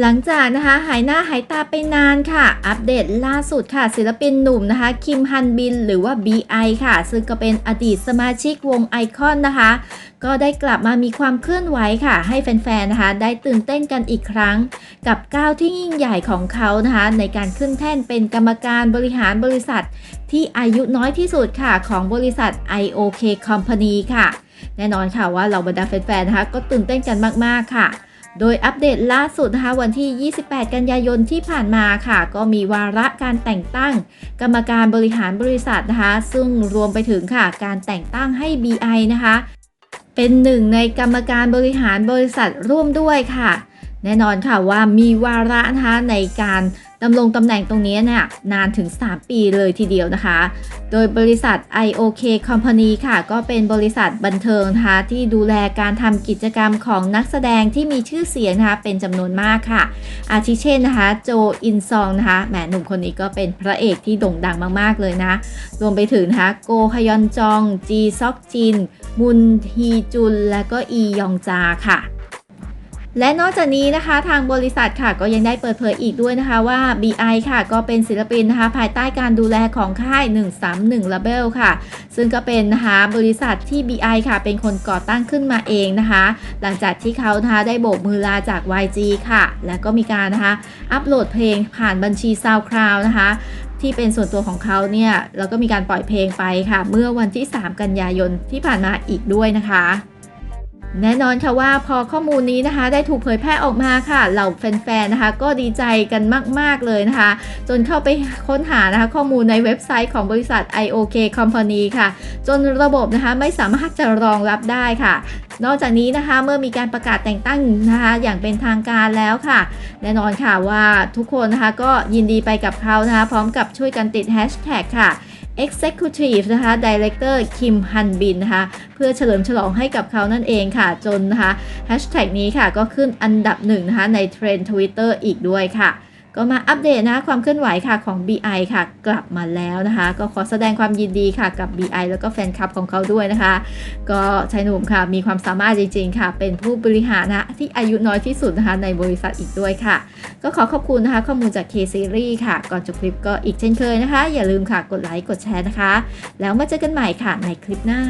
หลังจากนะคะหายหน้าหายตาไปนานค่ะ อัปเดตล่าสุดค่ะ ศิลปินหนุ่มนะคะคิมฮันบินหรือว่า BI ค่ะ ซึ่งก็เป็นอดีตสมาชิกวงไอคอนนะคะ ก็ได้กลับมามีความเคลื่อนไหวค่ะ ให้แฟนๆนะคะ ได้ตื่นเต้นกันอีกครั้ง กับก้าวที่ยิ่งใหญ่ของเขานะคะ ในการขึ้นแท่นเป็นกรรมการบริหารบริษัท ที่อายุน้อยที่สุดค่ะของบริษัท IOK Company ค่ะ แน่นอนค่ะว่าเราบรรดาแฟนๆนะคะก็ตื่นเต้นกันมากๆค่ะ โดยอัปเดตล่าสุดนะคะวันที่ 28 กันยายนที่ผ่านมาค่ะ ก็มีวาระการแต่งตั้ง กรรมการบริหารบริษัทนะคะ ซึ่งรวมไปถึงค่ะ การแต่งตั้งให้ BI นะคะ เป็นหนึ่งในกรรมการบริหารบริษัทร่วมด้วยค่ะ แน่นอนค่ะว่ามีวาระนะคะในการ ดำรงตำแหน่งตรงนี้เนี่ยนานถึง 3 ปีเลยทีเดียวนะคะ โดยบริษัท IOK Company ค่ะ ก็เป็นบริษัทบันเทิงนะคะที่ดูแลการทำกิจกรรมของนักแสดงที่มีชื่อเสียงนะคะเป็นจำนวนมากค่ะ อาทิเช่นนะคะ โจอินซองนะคะแหมหนุ่มคนนี้ก็เป็นพระเอกที่โด่งดังมาก ๆ เลยนะ รวมไปถึงนะคะโกฮยอนจอง จีซอกจิน มุนฮีจุน และก็อียองจาค่ะ และนอกจากนี้นะคะทางบริษัทค่ะก็ยังได้เปิดเผยอีกด้วยนะคะว่า BI ค่ะก็เป็นศิลปินนะคะภายใต้การดูแลของค่าย 131 Label ค่ะ ซึ่งก็เป็นนะคะบริษัทที่ BI ค่ะเป็นคนก่อตั้งขึ้นมาเองนะคะ หลังจากที่เขานะคะได้โบกมือลาจาก YG ค่ะ แล้วก็มีการนะคะอัปโหลดเพลงผ่านบัญชี SoundCloud นะคะที่เป็นส่วนตัวของเขาเนี่ยแล้วก็มีการปล่อยเพลงไปค่ะ เมื่อวันที่ 3 กันยายนที่ผ่านมาอีกด้วยนะคะ แน่นอนค่ะว่าพอข้อมูลนี้นะคะ ได้ถูกเผยแพร่ออกมาค่ะเหล่าแฟนๆนะคะ ก็ดีใจกันมาก ๆ เลยนะคะ จนเข้าไปค้นหานะคะข้อมูลในเว็บไซต์ของบริษัท IOK Company ค่ะ จนระบบนะคะไม่สามารถจะรองรับได้ค่ะ นอกจากนี้นะคะเมื่อมีการประกาศแต่งตั้งนะคะ อย่างเป็นทางการแล้วค่ะ แน่นอนค่ะว่าทุกคนนะคะก็ยินดีไปกับเขานะคะ พร้อมกับช่วยกันติด Hashtag ค่ะ Executive นะคะ Director คิมฮันบินนะคะ เพื่อเฉลิมฉลองให้กับเขานั่นเองค่ะ จนนะคะ Hashtag นี้ค่ะก็ขึ้นอันดับหนึ่งนะคะในเทรนด์ทวิตเตอร์อีกด้วยค่ะ ก็มาอัปเดตนะความเคลื่อนไหวค่ะของ BI ค่ะ กลับมาแล้วนะคะ ก็ขอแสดงความยินดีค่ะกับ BI แล้วก็แฟนคลับของเขาด้วยนะคะ ก็ชายหนุ่มค่ะมีความสามารถจริง ๆ ค่ะ เป็นผู้บริหารนะที่อายุน้อยที่สุดนะคะในบริษัทอีกด้วยค่ะ ก็ขอขอบคุณนะคะ ข้อมูลจาก K Series ค่ะ ก่อนจบคลิปก็อีกเช่นเคยนะคะ อย่าลืมค่ะกดไลค์กดแชร์นะคะ แล้วมาเจอกันใหม่ค่ะในคลิปหน้า